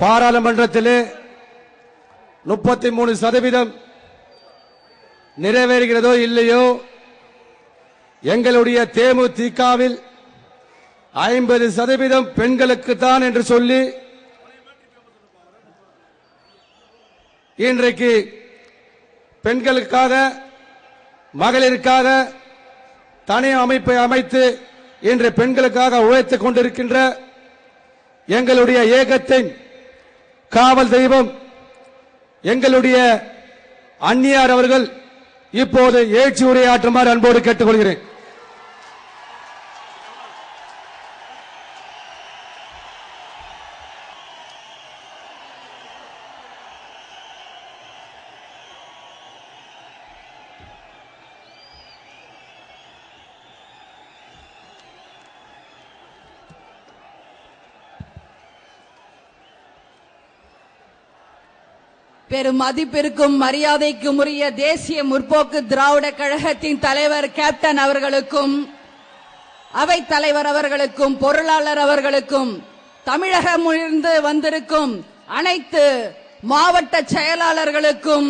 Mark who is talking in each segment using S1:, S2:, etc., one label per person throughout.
S1: பாராளுமன்றத்திலே முப்பத்தி மூணு சதவீதம் நிறைவேறுகிறதோ இல்லையோ எங்களுடைய தேமுதிகவில் ஐம்பது சதவீதம் பெண்களுக்கு தான் என்று சொல்லி இன்றைக்கு பெண்களுக்காக மகளிருக்காக தனி அமைப்பை அமைத்து இன்று பெண்களுக்காக உழைத்துக் கொண்டிருக்கின்ற எங்களுடைய ஏகத்தின் காவல் தெய்வம். எங்களுடைய அந்நியார் அவர்கள் இப்போது ஏற்றி உரையாற்றுமாறு அன்போடு கேட்டுக்கொள்கிறேன்.
S2: பெரும் மதிப்பிற்கும் மரியாதைக்கும் உரிய தேசிய முற்போக்கு திராவிட கழகத்தின் தலைவர் கேப்டன் அவர்களுக்கும் அவை தலைவர் அவர்களுக்கும் பொருளாளர் அவர்களுக்கும் தமிழகம் இருந்து வந்திருக்கும் அனைத்து மாவட்ட செயலாளர்களுக்கும்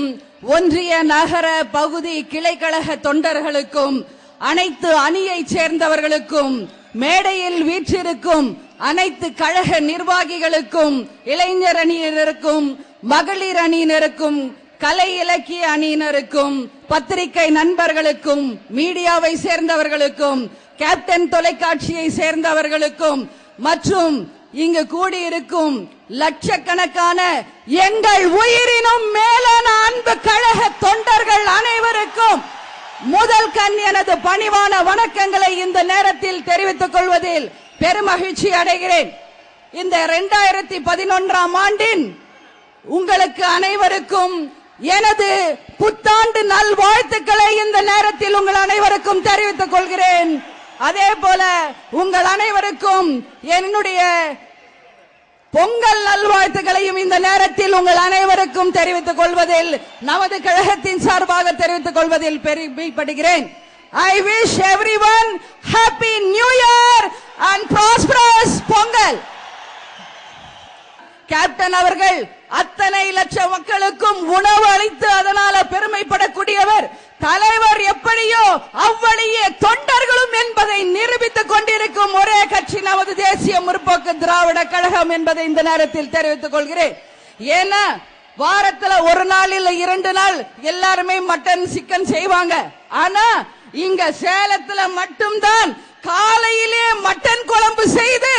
S2: ஒன்றிய நகர பகுதி கிளைக்கழக தொண்டர்களுக்கும் அனைத்து அணியைச் சேர்ந்தவர்களுக்கும் மேடையில் வீற்றிருக்கும் அனைத்து கழக நிர்வாகிகளுக்கும் இளைஞர் அணியினருக்கும் மகளிர் அணியினருக்கும் கலை இலக்கிய அணியினருக்கும் பத்திரிகை நண்பர்களுக்கும் மீடியாவை சேர்ந்தவர்களுக்கும் கேப்டன் தொலைக்காட்சியை சேர்ந்தவர்களுக்கும் மற்றும் இங்கு கூடியிருக்கும் லட்சக்கணக்கான எங்கள் உயிரினும் மேலான அன்பு கழக தொண்டர்கள் அனைவருக்கும் முதல் கண் எனது பணிவான வணக்கங்களை இந்த நேரத்தில் தெரிவித்துக் கொள்வதில் பெருமகிழ்ச்சி அடைகிறேன். இந்த இரண்டாயிரத்தி பதினொன்றாம் ஆண்டின் உங்களுக்கு அனைவருக்கும் எனது புத்தாண்டு நல்வாழ்த்துக்களை இந்த நேரத்தில் உங்கள் அனைவருக்கும் தெரிவித்துக் கொள்கிறேன். அதே போல உங்கள் அனைவருக்கும் என்னுடைய பொங்கல் நல்வாழ்த்துக்களையும் இந்த நேரத்தில் உங்கள் அனைவருக்கும் தெரிவித்துக் கொள்வதில் நமது கழகத்தின் சார்பாக தெரிவித்துக் கொள்வதில் பெருமைப்படுகிறேன் I wish everyone happy new year and prosperous Pongal! Captain அவர்கள் அத்தனை லட்சம் மக்களுக்கும் உணவு அளித்து அதனால பெருமைப்படக்கூடியவர் தலைவர் எப்படியோ அவ்வழியே தொண்டர்களும் என்பதை நிரூபித்துக் கொண்டிருக்கும் ஒரே கட்சி நமது தேசிய முற்போக்கு திராவிட கழகம் என்பதை இந்த நேரத்தில் தெரிவித்துக் கொள்கிறேன். ஏன்னா வாரத்துல ஒரு நாள் இல்ல இரண்டு நாள் எல்லாருமே மட்டன் சிக்கன் செய்வாங்க. ஆனா இங்க சேலத்துல மட்டும்தான் காலையிலே மட்டன் குழம்பு செய்து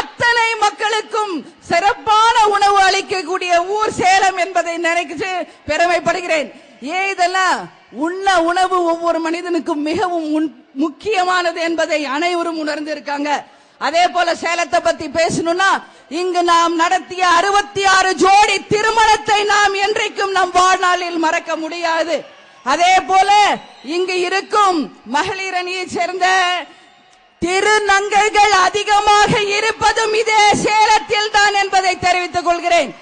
S2: அத்தனை மக்களுக்கும் சிறப்பான உணவு அளிக்கக்கூடிய ஊர் சேலம் என்பதை நினைச்சு பெருமைப்படுகிறேன். ஏன் இதெல்லாம்? உண்ண உணவு ஒவ்வொரு மனிதனுக்கும் மிகவும் முக்கியமானது என்பதை அனைவரும் உணர்ந்திருக்காங்க. அதே போல சேலத்தை பத்தி பேசணும்னா இங்கு நாம் நடத்திய அறுபத்தி ஆறு ஜோடி திருமணத்தை நாம் என்றைக்கும் நம் வாழ்நாளில் மறக்க முடியாது. அதே போல இங்கு இருக்கும் மகளிரணியை சேர்ந்த திருநங்கைகள் அதிகமாக இருப்பதும் இதே சேலத்தில் தான் என்பதை தெரிவித்துக் கொள்கிறேன்.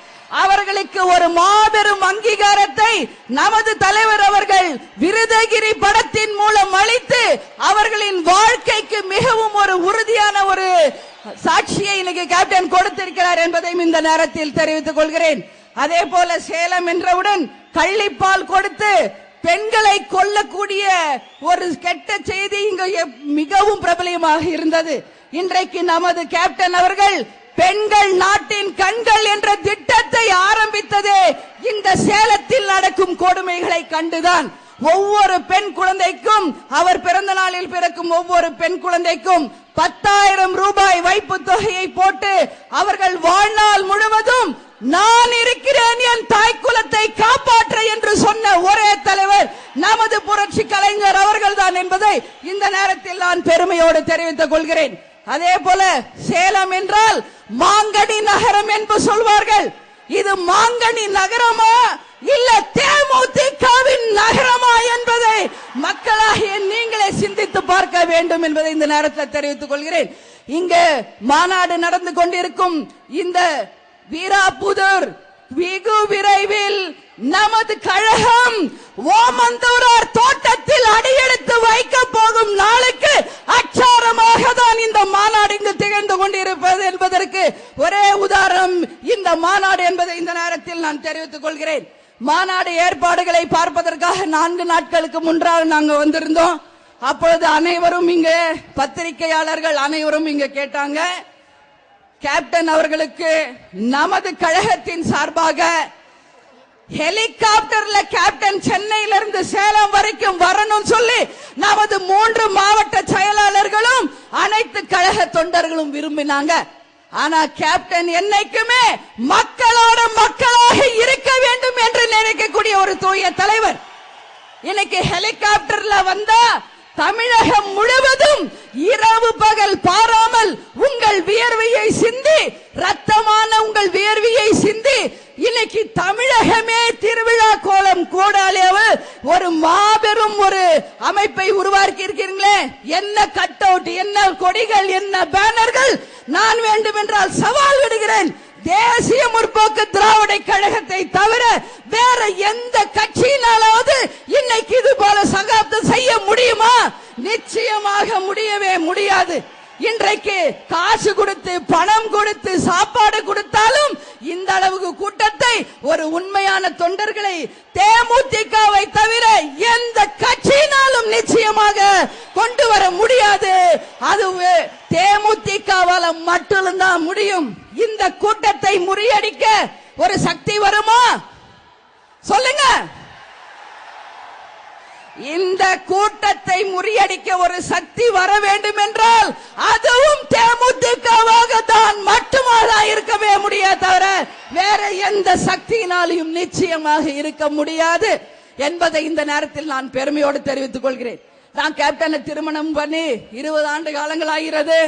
S2: அவர்களுக்கு ஒரு மாபெரும் அங்கீகாரத்தை நமது தலைவர் அவர்கள் விருதகிரி படத்தின் மூலம் அளித்து அவர்களின் வாழ்க்கைக்கு மிகவும் ஒரு உறுதியான ஒரு சாட்சியை இன்னைக்கு கேப்டன் கொடுத்திருக்கிறார் என்பதையும் இந்த நேரத்தில் தெரிவித்துக் கொள்கிறேன். அதே போல சேலம் என்றவுடன் கள்ளிப்பால் கொடுத்து பெண்களை கொல்லக்கூடிய ஒரு கெட்ட செய்தி இங்கு மிகவும் பிரபலியமாக இருந்தது. இன்றைக்கு நமது கேப்டன் அவர்கள் பெண்கள் நாட்டின் கண்கள் என்ற திட்டத்தை ஆரம்பித்ததே இந்த சேலத்தில் நடக்கும் கொடுமைகளை கண்டுதான். ஒவ்வொரு பெண் குழந்தைக்கும் அவர் பிறந்த நாளில் பிறக்கும் ஒவ்வொரு பெண் குழந்தைக்கும் பத்தாயிரம் ரூபாய் வைப்பு தொகையை போட்டு அவர்கள் வாழ்நாள் முழுவதும் நான் இருக்கிறேன் என் தாய் குலத்தை காப்பாற்ற என்று சொன்ன ஒரே தலைவர் நமது புரட்சி கலைஞர் அவர்கள்தான் என்பதை இந்த நேரத்தில் நான் பெருமையோடு தெரிவித்துக் கொள்கிறேன். அதே போல சேலம் என்றால் மாங்கனி நகரம் என்று சொல்வார்கள். இது மாங்கனி நகரமா? இல்ல தேமுதிகவின் நகரமா என்பதை மக்களாகிய நீங்களே சிந்தித்து பார்க்க வேண்டும் என்பதை இந்த நேரத்தில் தெரிவித்துக் கொள்கிறேன். இங்கு மாநாடு நடந்து கொண்டிருக்கும் இந்த வீராபுதூர் வெகு விரைவில் நமது கழகம் ஓமந்தூரார் தோட்டத்தில் அடியெடுத்து வைக்க போகும் நாளுக்கு அச்சாரமாக தான் இந்த மாநாடு இங்கு திகழ்ந்து கொண்டிருப்பது என்பதற்கு ஒரே உதாரணம் இந்த மாநாடு என்பதை இந்த நேரத்தில் நான் தெரிவித்துக் கொள்கிறேன். மாநாடு ஏற்பாடுகளை பார்ப்பதற்காக நான்கு நாட்களுக்கு முன்றாக நாங்கள் வந்திருந்தோம். அப்பொழுது அனைவரும் இங்கு பத்திரிகையாளர்கள் அனைவரும் இங்கு கேட்டாங்க. கேப்டன் அவர்களுக்கு நமது கழகத்தின் சார்பாக ஹெலிகாப்டர்ல கேப்டன் சென்னையில இருந்து சேலம் வரைக்கும் வரணும் சொல்லி நமது மூன்று மாவட்ட செயலாளர்களும் அனைத்து கழக தொண்டர்களும் விரும்பினாங்க. ஆனா கேப்டன் என்னைக்குமே மக்களோட மக்களாக இருக்க வேண்டும் என்று நினைக்கக்கூடிய ஒரு தூய தலைவர். இன்னைக்கு ஹெலிகாப்டர்ல வந்தா தமிழகம் முழுவதும் இரவு பகல் பாராமல் உங்கள் வியர்வையை சிந்தி ரத்தமான உங்கள் வியர்வையை சிந்தி இன்னைக்கு தமிழகமே திருவிழா கோலம் கோடாலேவு ஒரு மாபெரும் ஒரு அமைப்பை உருவாக்கி இருக்கிறீங்களே என்ன கட் அவுட் என்ன கொடிகள் என்ன பேனர்கள்? நான் வேண்டுமென்றால் சவால் விடுகிறேன். தேசிய முற்போக்கு திராவிட கழகத்தை தவிர வேற எந்த கட்சியினாலாவது இன்னைக்கு இது போல சகாப்தம் செய்ய முடியுமா நிச்சயமாக முடியவே முடியாது இன்றைக்கு காசு கொடுத்து பணம் கொடுத்து சாப்பாடு கொடுத்தாலும் இந்த அளவுக்கு கூட்டத்தை ஒரு உண்மையான தொண்டர்களை தேமுதிகவை தவிர எந்த கட்சியினாலும் நிச்சயமாக கொண்டு வர முடியாது. அது தேமுதிகவால மட்டும்தான் முடியும். இந்த கூட்டத்தை முறியடிக்க ஒரு சக்தி வருமா? சொல்லுங்க. இந்த கூட்டத்தை முறியடிக்க ஒரு சக்தி வர வேண்டும் என்றால் அதுவும் தேமுதிகவாக தான் மட்டுமாக இருக்கவே முடியாது தவிர வேற எந்த சக்தியினாலையும் நிச்சயமாக இருக்க முடியாது என்பதை இந்த நேரத்தில் நான் பெருமையோடு தெரிவித்துக் கொள்கிறேன். நான் கேப்டனை திருமணம் பண்ணி இருபது ஆண்டு காலங்கள் ஆகிறது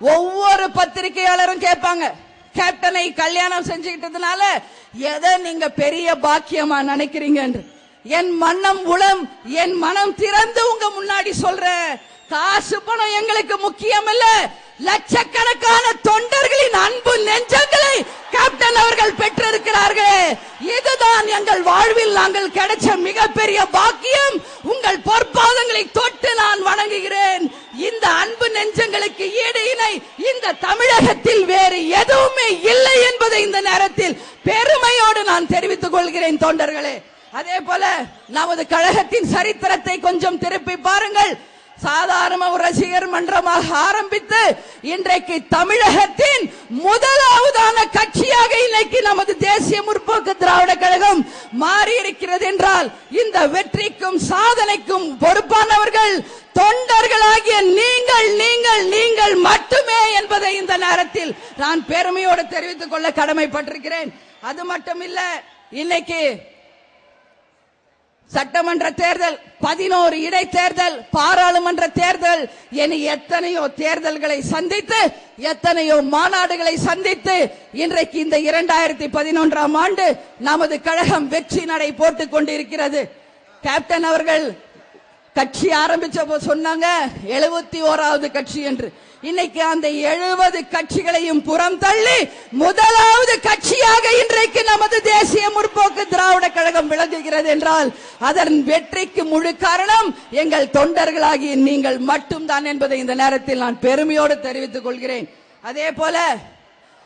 S2: ஒவ்வொரு பத்திரிகையாளரும் கேட்பாங்க கேப்டனை கல்யாணம் செஞ்சுக்கிட்டதுனால எதை நீங்க பெரிய பாக்கியமா நினைக்கிறீங்க என்று என் மன்னம் உளம் என் மனம் திறந்து உங்க முன்னாடி சொல்ற. காசு பணம் எங்களுக்கு முக்கியம் இல்ல லட்சக்கணக்கான தொண்டர்களின் அன்பு நெஞ்சங்களை கேப்டன் அவர்கள் பெற்றிருக்கிறார்கள். இதுதான் எங்கள் வாழ்வில் நாங்கள் கிடைச்ச மிகப்பெரிய பாக்கியம். உங்கள் பொற்பாதங்களை தொட்டு நான் வணங்குகிறேன். இந்த அன்பு நெஞ்சங்களுக்கு ஈடு இணை. இந்த தமிழகத்தில் வேறு எதுவுமே இல்லை என்பதை இந்த நேரத்தில் பெருமையோடு நான் தெரிவித்துக் கொள்கிறேன் தொண்டர்களே. அதே போல நமது கழகத்தின் சரித்திரத்தை கொஞ்சம் திருப்பி பாருங்கள். சாதாரண ஒரு ரசிகர் மன்றமாக ஆரம்பித்து இன்றைக்கு தமிழகத்தின் முதலாவதான கட்சியாக இன்னைக்கு நமது தேசிய முற்போக்கு திராவிட கழகம் மாறி இருக்கிறது என்றால் இந்த வெற்றிக்கும் சாதனைக்கும் பொறுப்பானவர்கள் தொண்டர்களாகிய நீங்கள் நீங்கள் நீங்கள் மட்டுமே என்பதை இந்த நேரத்தில் நான் பெருமையோடு தெரிவித்துக் கொள்ள கடமைப்பட்டிருக்கிறேன். அது மட்டும் இல்ல இன்னைக்கு சட்டமன்ற தேர்தல் பதினோரு இடைத்தேர்தல் பாராளுமன்ற தேர்தல் என எத்தனையோ தேர்தல்களை சந்தித்து எத்தனையோ மாநாடுகளை சந்தித்து இன்றைக்கு இந்த இரண்டாயிரத்தி பதினொன்றாம் ஆண்டு நமது கழகம் வெற்றி நடை போட்டுக் கொண்டிருக்கிறது. கேப்டன் அவர்கள் கட்சி ஆரம்பிச்சப்போ போது சொன்னாங்க எழுபத்தி ஓராவது கட்சி என்று. இன்னைக்கு அந்த எழுபது கட்சிகளையும் புறம் தள்ளி முதலாவது கட்சியாக இன்றைக்கு நமது தேசிய முற்போக்கு திராவிட கழகம் விளங்குகிறது என்றால் அதன் வெற்றிக்கு முழு காரணம் எங்கள் தொண்டர்களாகிய நீங்கள் மட்டும்தான் என்பதை இந்த நேரத்தில் நான் பெருமையோடு தெரிவித்துக் கொள்கிறேன். அதே போல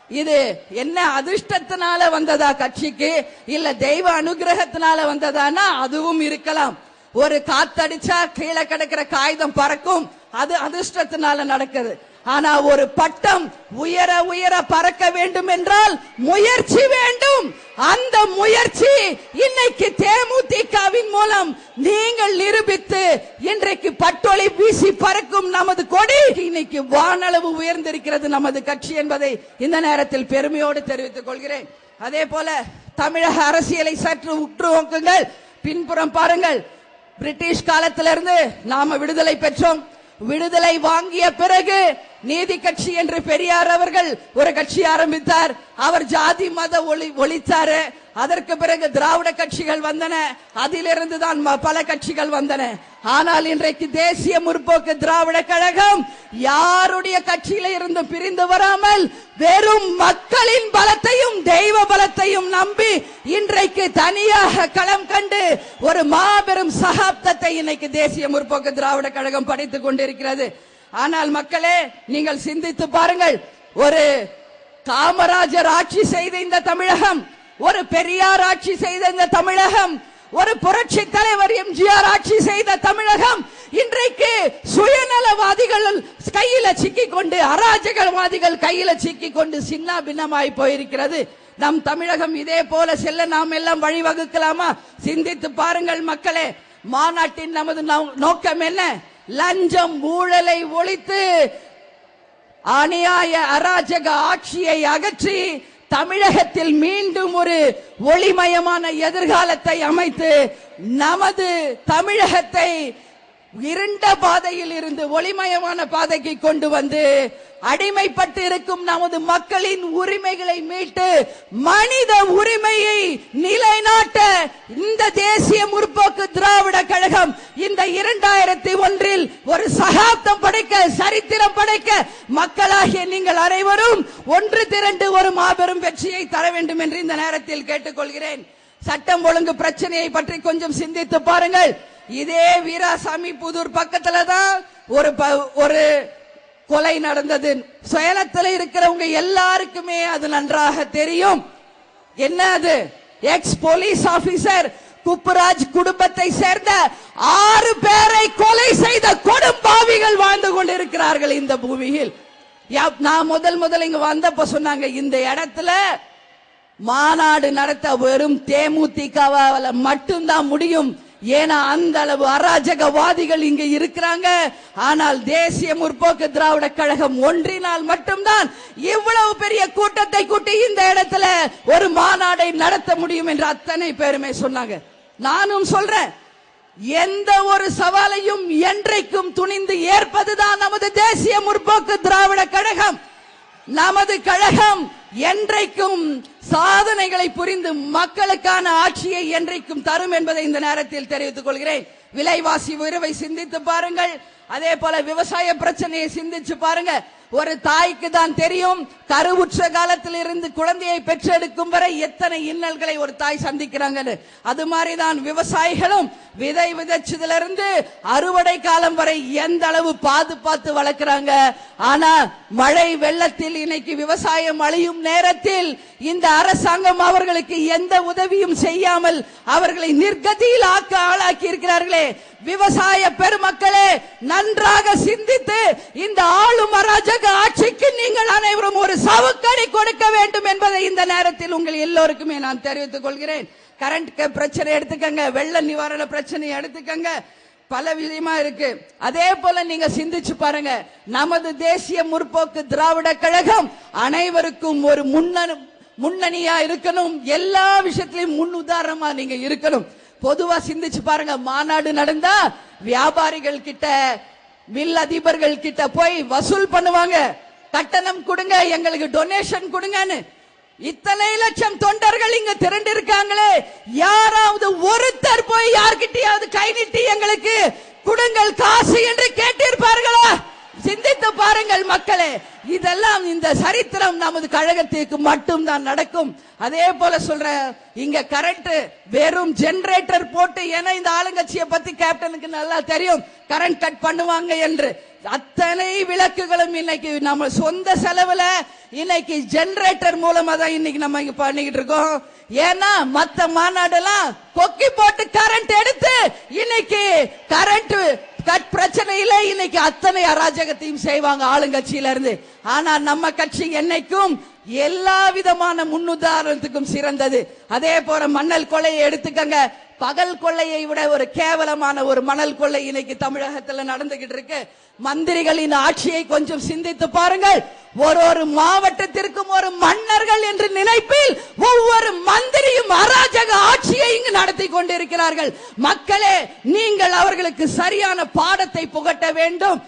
S2: இது என்ன அதிர்ஷ்டத்தினால வந்ததா கட்சிக்கு இல்ல தெய்வ அனுகிரகத்தினால வந்ததானா அதுவும் இருக்கலாம். ஒரு காத்தடிச்சா கீழே கிடக்கிற காகிதம் பறக்கும். அது அதிர்ஷ்டத்தினால நடக்குது. ஆனா ஒரு பட்டம் உயர உயர பறக்க வேண்டும் என்றால் முயற்சி வேண்டும். அந்த முயற்சி இன்னைக்கு தேமுதிகவின் மூலம் நீங்கள் நிரூபித்து இன்றைக்கு பட்டொளி வீசி பறக்கும் நமது கொடி இன்னைக்கு வானளவு உயர்ந்திருக்கிறது நமது கட்சி என்பதை இந்த நேரத்தில் பெருமையோடு தெரிவித்துக் கொள்கிறேன். அதே போல தமிழக அரசியலை சற்று உற்று நோக்குங்கள். பின்புறம் பாருங்கள். பிரிட்டிஷ் காலத்திலிருந்து நாம விடுதலை பெற்றோம். விடுதலை வாங்கிய பிறகு நீதி கட்சி என்று பெரியார் அவர்கள் ஒரு கட்சி ஆரம்பித்தார். அவர் ஜாதி மத ஒளி ஒழித்தாரு. அதற்கு பிறகு திராவிட கட்சிகள் வந்தன. அதிலிருந்து தான் பல கட்சிகள் வந்தன. ஆனால் இன்றைக்கு தேசிய முற்போக்கு திராவிட கழகம் யாருடைய கட்சியில இருந்து பிரிந்து வராமல் வெறும் மக்களின் பலத்தையும் தெய்வ பலத்தையும் நம்பி இன்றைக்கு தனியாக களம் கண்டு ஒரு மாபெரும் சகாப்தத்தை இன்னைக்கு தேசிய முற்போக்கு திராவிட கழகம் படித்துக் கொண்டிருக்கிறது. ஆனால் மக்களே நீங்கள் சிந்தித்து பாருங்கள். ஒரு காமராஜர் ஆட்சி செய்த இந்த தமிழகம் ஒரு பெரியார் ஆட்சி செய்த இந்த தமிழகம் ஒரு புரட்சி தலைவர் எம்ஜிஆர் ஆட்சி செய்த தமிழகம் இன்றைக்கு சுயநலவாதிகள் கையில சிக்கி கொண்டு அராஜகவாதிகள் கையில சிக்கி கொண்டு சின்ன பின்னமாய் போயிருக்கிறது. நம் தமிழகம் இதே போல செல்ல நாம் எல்லாம் வழிவகுக்கலாமா? சிந்தித்து பாருங்கள் மக்களே மாநாட்டின் நமது நோ- நோக்கம் என்ன? லஞ்சம் ஊழலை ஒழித்து அநியாய அராஜக ஆட்சியை அகற்றி தமிழகத்தில் மீண்டும் ஒரு ஒளிமயமான எதிர்காலத்தை அமைத்து நமது தமிழகத்தை இருண்ட பாதையில் இருந்து ஒளிமயமான பாதைக்கு கொண்டு வந்து அடிமைப்பட்டு இருக்கும் நமது மக்களின் உரிமைகளை மீட்டு மனித உரிமையை நிலைநாட்ட இந்த தேசிய முற்போக்கு திராவிட கழகம் இந்த இரண்டாயிரத்தி ஒன்றில் ஒரு சகாப்தம் படைக்க சரித்திரம் படைக்க மக்களாகிய நீங்கள் அனைவரும் ஒன்று திரண்டு ஒரு மாபெரும் வெற்றியை தர வேண்டும் என்று இந்த நேரத்தில் கேட்டுக்கொள்கிறேன். சட்டம் ஒழுங்கு பிரச்சனையை பற்றி கொஞ்சம் சிந்தித்து பாருங்கள். இதே வீராசாமி புதூர் பக்கத்துல தான் ஒரு ப- ஒரு கொலை நடந்தது. சேலத்தில் இருக்கிறவங்க எல்லாருக்குமே அது நன்றாக தெரியும். என்ன அது? எக்ஸ் போலீஸ் ஆபீசர் குப்புராஜ் குடும்பத்தை சேர்ந்த ஆறு பேரை கொலை செய்த கொடும்பாவிகள் வாழ்ந்து கொண்டிருக்கிறார்கள் இந்த பூமியில். நான் முதல் முதல் இங்க வந்தப்ப சொன்னாங்க இந்த இடத்துல மாநாடு நடத்த வெறும் தேமுதிகவால மட்டும்தான் முடியும். ஏன்னா அந்த அளவு அராஜகவாதிகள் இங்க இருக்கிறாங்க. ஆனால் தேசிய முற்போக்கு திராவிட கழகம் ஒன்றினால் மட்டும்தான் இவ்வளவு பெரிய கூட்டத்தை கூட்டி இந்த இடத்துல ஒரு மாநாடை நடத்த முடியும் என்று அத்தனை பேருமே சொன்னாங்க. நானும் சொல்றேன் எந்த ஒரு சவாலையும் என்றைக்கும் துணிந்து ஏற்பதுதான் நமது தேசிய முற்போக்கு திராவிட கழகம். நமது கழகம் என்றைக்கும் சாதனைகளை புரிந்து மக்களுக்கான ஆட்சியை என்றைக்கும் தரும் என்பதை இந்த நேரத்தில் தெரிவித்துக் கொள்கிறேன். விலைவாசி உயர்வை சிந்தித்து பாருங்கள். அதே போல விவசாய பிரச்சனையை சிந்திச்சு பாருங்க. ஒரு தாய்க்கு தான் தெரியும். கருவுற்ற காலத்தில் இருந்து குழந்தையை பெற்றெடுக்கும் வரை எத்தனை இன்னல்களை ஒரு தாய் சந்திக்கிறாங்கன்னு. அது மாதிரி தான் விவசாயிகளும் விதை விதைச்சதுல இருந்து அறுவடை காலம் வரை எந்த அளவு பாதுகாத்து வளர்க்கிறாங்க. ஆனா மழை வெள்ளத்தில் இன்னைக்கு விவசாயம் அழியும் நேரத்தில் இந்த அரசாங்கம் அவர்களுக்கு எந்த உதவியும் செய்யாமல் அவர்களை நிர்கதியில் ஆக்க ஆளாக்கி இருக்கிறார்களே விவசாய பெருமக்களே நன்றாக சிந்தித்து இந்த ஆளும் அராஜக ஆட்சிக்கு நீங்கள் அனைவரும் ஒரு சவுக்கடி கொடுக்க வேண்டும் என்பதை இந்த நேரத்தில் உங்கள் எல்லோருக்குமே நான் தெரிவித்துக் கொள்கிறேன். கரண்ட் பிரச்சனை எடுத்துக்கங்க வெள்ள நிவாரண பிரச்சனை எடுத்துக்கங்க. பல விதமா இருக்கு. அதே போல நீங்க சிந்திச்சு பாருங்க. நமது தேசிய முற்போக்கு திராவிட கழகம் அனைவருக்கும் ஒரு முன்னணி முன்னணியா இருக்கணும். எல்லா விஷயத்திலையும் முன் உதாரணமா நீங்க இருக்கணும். பொதுவா சிந்திச்சு பாருங்க மாநாடு நடந்தா வியாபாரிகள் கிட்ட மில் அதிபர்கள் கிட்ட போய் வசூல் பண்ணுவாங்க. கட்டணம் கொடுங்க எங்களுக்கு டொனேஷன் கொடுங்கன்னு. இத்தனை லட்சம் தொண்டர்கள் இங்க திரண்டு இருக்காங்களே யாராவது ஒருத்தர் போய் யார்கிட்டயாவது கை நீட்டி எங்களுக்கு கொடுங்கள் காசு என்று கேட்டிருப்பார்களா? சிந்தித்து பாருங்கள் மக்களே இதெல்லாம் இந்த சரித்திரம் நமது கழகத்திற்கு மட்டும்தான் நடக்கும். அதே போல சொல்ற இங்க கரண்ட் வெறும் ஜெனரேட்டர் போட்டு ஏன்னா இந்த ஆளுங்கட்சியை பத்தி கேப்டனுக்கு நல்லா தெரியும். கரண்ட் கட் பண்ணுவாங்க என்று. அத்தனை விளக்குகளும் இன்னைக்கு நம்ம சொந்த செலவுல இன்னைக்கு ஜெனரேட்டர் மூலமா தான் இன்னைக்கு நம்ம இங்க பண்ணிக்கிட்டு இருக்கோம். ஏன்னா மத்த மாநாடெல்லாம் கொக்கி போட்டு கரண்ட் எடுத்து இன்னைக்கு கரண்ட் கட் பிரச்சனையில இன்னைக்கு அத்தனை அராஜகத்தையும் செய்வாங்க ஆளுங்கட்சியில இருந்து ஆனா நம்ம கட்சி என்னைக்கும் எல்லா விதமான முன்னுதாரணத்துக்கும் சிறந்தது. அதே போல மன்னல் கொலையை எடுத்துக்கங்க. பகல் கொள்ளையை விட ஒரு கேவலமான ஒரு மணல் கொள்ளை இன்னைக்கு தமிழகத்துல நடந்துகிட்டு இருக்கு. மந்திரிகளின் ஆட்சியை கொஞ்சம் சிந்தித்து பாருங்கள். ஒரு ஒரு மாவட்டத்திற்கும் ஒரு மன்னர்கள் என்று நினைப்பில் ஒவ்வொரு மந்திரியும் அராஜக ஆட்சியை இங்கு நடத்தி கொண்டிருக்கிறார்கள். மக்களே நீங்கள் அவர்களுக்கு சரியான பாடத்தை புகட்ட வேண்டும்.